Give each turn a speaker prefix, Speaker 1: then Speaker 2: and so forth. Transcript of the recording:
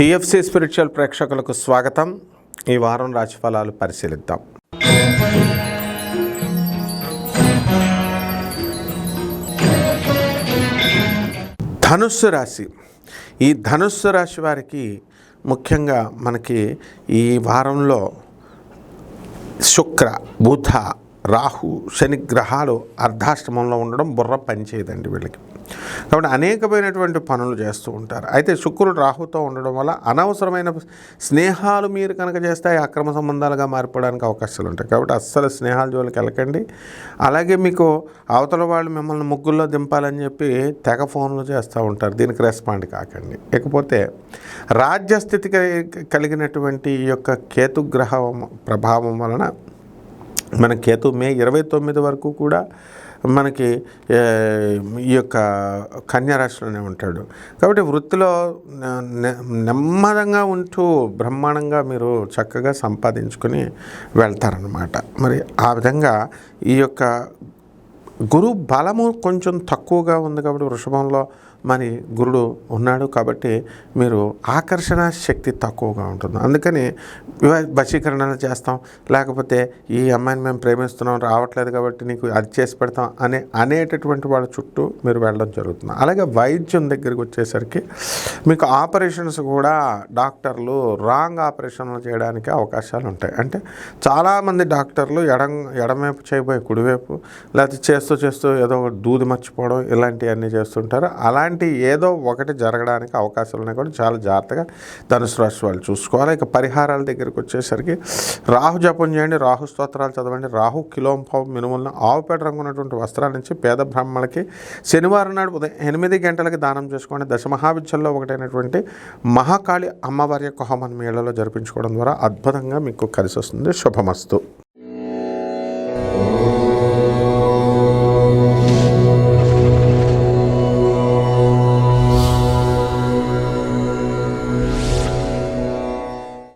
Speaker 1: TFC spiritual ప్రేక్షకులకు స్వాగతం. ఈ వారం రాశిఫలాలు పరిశీలిద్దాం. ధనుస్సు రాశి. ఈ ధనుస్సు రాశి వారికి ముఖ్యంగా మనకి ఈ వారంలో శుక్ర బుధ రాహు శని గ్రహాలు అర్ధాష్టమంలో ఉండడం బుర్ర పనిచేయదండి వీళ్ళకి. కాబట్టి అనేకమైనటువంటి పనులు చేస్తూ ఉంటారు. అయితే శుక్రుడు రాహుతో ఉండడం వల్ల అనవసరమైన స్నేహాలు మీరు కనుక చేస్తే అక్రమ సంబంధాలుగా మారిపోవడానికి అవకాశాలు ఉంటాయి. కాబట్టి అస్సలు స్నేహాల జోలికి వెళ్ళకండి. అలాగే మీకు అవతల వాళ్ళు మిమ్మల్ని ముగ్గుల్లో దింపాలని చెప్పి తెగ ఫోన్లు చేస్తూ ఉంటారు. దీనికి రెస్పాండ్ కాకండి. ఇకపోతే రాజ్యస్థితి కలిగినటువంటి ఈ యొక్క కేతుగ్రహ ప్రభావం వలన మన కేతు మే ఇరవై తొమ్మిది వరకు కూడా మనకి ఈ యొక్క కన్యారాశిలోనే ఉంటాడు. కాబట్టి వృత్తిలో నెమ్మదంగా ఉంటూ బ్రహ్మాండంగా మీరు చక్కగా సంపాదించుకొని వెళ్తారనమాట మరి ఆ విధంగా ఈ యొక్క గురు బలము కొంచెం తక్కువగా ఉంది కాబట్టి వృషభంలో మరి గురుడు ఉన్నాడు కాబట్టి మీరు ఆకర్షణ శక్తి తక్కువగా ఉంటుంది. అందుకని వశీకరణలు చేస్తాం. లేకపోతే ఈ అమ్మాయిని మేము ప్రేమిస్తున్నాం రావట్లేదు కాబట్టి నీకు అది చేసి పెడతాం అనే అనేటటువంటి వాళ్ళ చుట్టూ మీరు వెళ్ళడం జరుగుతుంది. అలాగే వైద్యం దగ్గరికి వచ్చేసరికి మీకు ఆపరేషన్స్ కూడా డాక్టర్లు రాంగ్ ఆపరేషన్లు చేయడానికి అవకాశాలు ఉంటాయి. అంటే చాలామంది డాక్టర్లు ఎడం ఎడమవైపు చేయబోయే కుడివైపు లేకపోతే చేస్తూ చేస్తూ ఏదో ఒక దూది మర్చిపోవడం ఇలాంటివన్నీ చేస్తుంటారు. అలాంటి ఏదో ఒకటి జరగడానికి అవకాశాలు ఉన్నాయి కూడా చాలా జాగ్రత్తగా ధనుసు రాశి వాళ్ళు చూసుకోవాలి. ఇక పరిహారాల దగ్గరికి వచ్చేసరికి రాహు జపం చేయండి రాహు స్తోత్రాలు చదవండి. రాహు కిలోంపావు మినుములను ఆవుపేట రంగు ఉన్నటువంటి వస్త్రాల నుంచి పేద బ్రాహ్మణులకి శనివారం నాడు ఉదయం ఎనిమిది గంటలకి దానం చేసుకోండి. దశమహావిద్యల్లో ఒకటైనటువంటి మహాకాళి అమ్మవారి యొక్క హోమం మేళలో జరిపించుకోవడం ద్వారా అద్భుతంగా మీకు కలిసి వస్తుంది. శుభమస్తు.